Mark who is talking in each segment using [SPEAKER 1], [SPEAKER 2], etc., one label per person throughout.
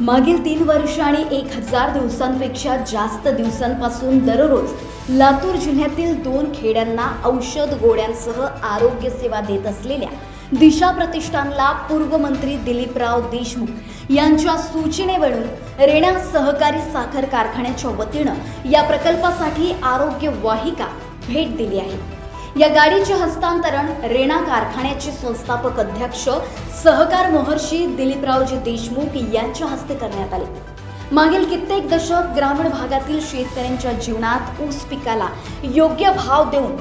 [SPEAKER 1] मागील तीन वर्ष आणि एक हजार दिवसांपेक्षा जास्त दिवसांपासून दररोज लातूर जिल्ह्यातील दोन खेड्यांना औषध गोळ्यांसह आरोग्य सेवा देत असलेल्या दिशा प्रतिष्ठानला पूर्व मंत्री दिलीपराव देशमुख यांच्या सूचनेवरून रेणा सहकारी साखर कारखान्याच्या वतीनं या प्रकल्पासाठी आरोग्य वाहिका भेट दिली आहे. या गाडीचे हस्तांतरण रेणा कारखान्याचे संस्थापक अध्यक्ष सहकार महर्षी दिलीपरावजी देशमुख यांच्या हस्ते करण्यात आले. मागील कित्येक दशक ग्रामीण भागातील शेतकऱ्यांच्या जीवनात ऊस पिकाला योग्य भाव देऊन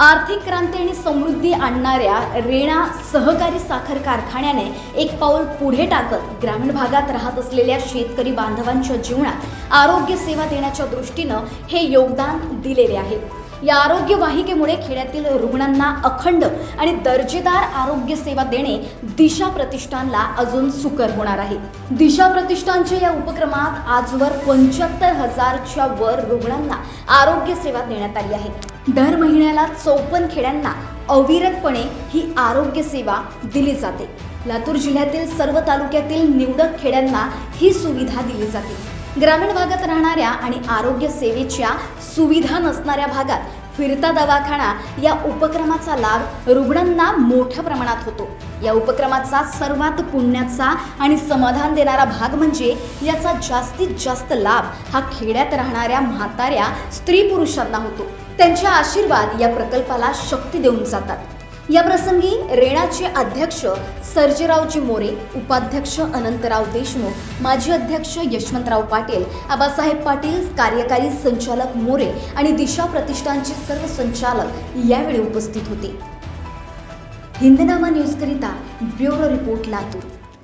[SPEAKER 1] आर्थिक क्रांती आणि समृद्धी आणणाऱ्या रेणा सहकारी साखर कारखान्याने एक पाऊल पुढे टाकत ग्रामीण भागात राहत असलेल्या शेतकरी बांधवांच्या जीवनात आरोग्य सेवा देण्याच्या दृष्टीनं हे योगदान दिलेले आहे. या आरोग्य वाहिकेमुळे खेड्यातील रुग्णांना अखंड आणि दर्जेदार आरोग्य सेवा देणे दिशा प्रतिष्ठानला अजून सुकर होणार आहे. दिशा प्रतिष्ठानच्या या उपक्रमात आजवर पंच्याहत्तर हजारच्या वर रुग्णांना आरोग्य सेवा देण्यात आली आहे. दर महिन्याला चौपन्न खेड्यांना अविरतपणे ही आरोग्य सेवा दिली जाते. लातूर जिल्ह्यातील सर्व तालुक्यातील निवडक खेड्यांना ही सुविधा दिली जाते. ग्रामीण भागात राहणाऱ्या आणि आरोग्य सेवेच्या सुविधा नसणाऱ्या भागात फिरता दवाखाना या उपक्रमाचा लाभ रुग्णांना मोठ्या प्रमाणात होतो. या उपक्रमाचा सर्वात पुण्याचा आणि समाधान देणारा भाग म्हणजे याचा जास्तीत जास्त लाभ हा खेड्यात राहणाऱ्या म्हाताऱ्या स्त्री पुरुषांना होतो. त्यांचे आशीर्वाद या प्रकल्पाला शक्ती देऊन जातात. या प्रसंगी रेणाचे अध्यक्ष सर्जेरावजी मोरे उपाध्यक्ष अनंतराव देशमुख माजी अध्यक्ष यशवंतराव पाटील आबासाहेब पाटील कार्यकारी संचालक मोरे आणि दिशा प्रतिष्ठानचे सर्व संचालक यावेळी उपस्थित होते. हिंदनामा न्यूजकरिता ब्युरो रिपोर्ट लातूर.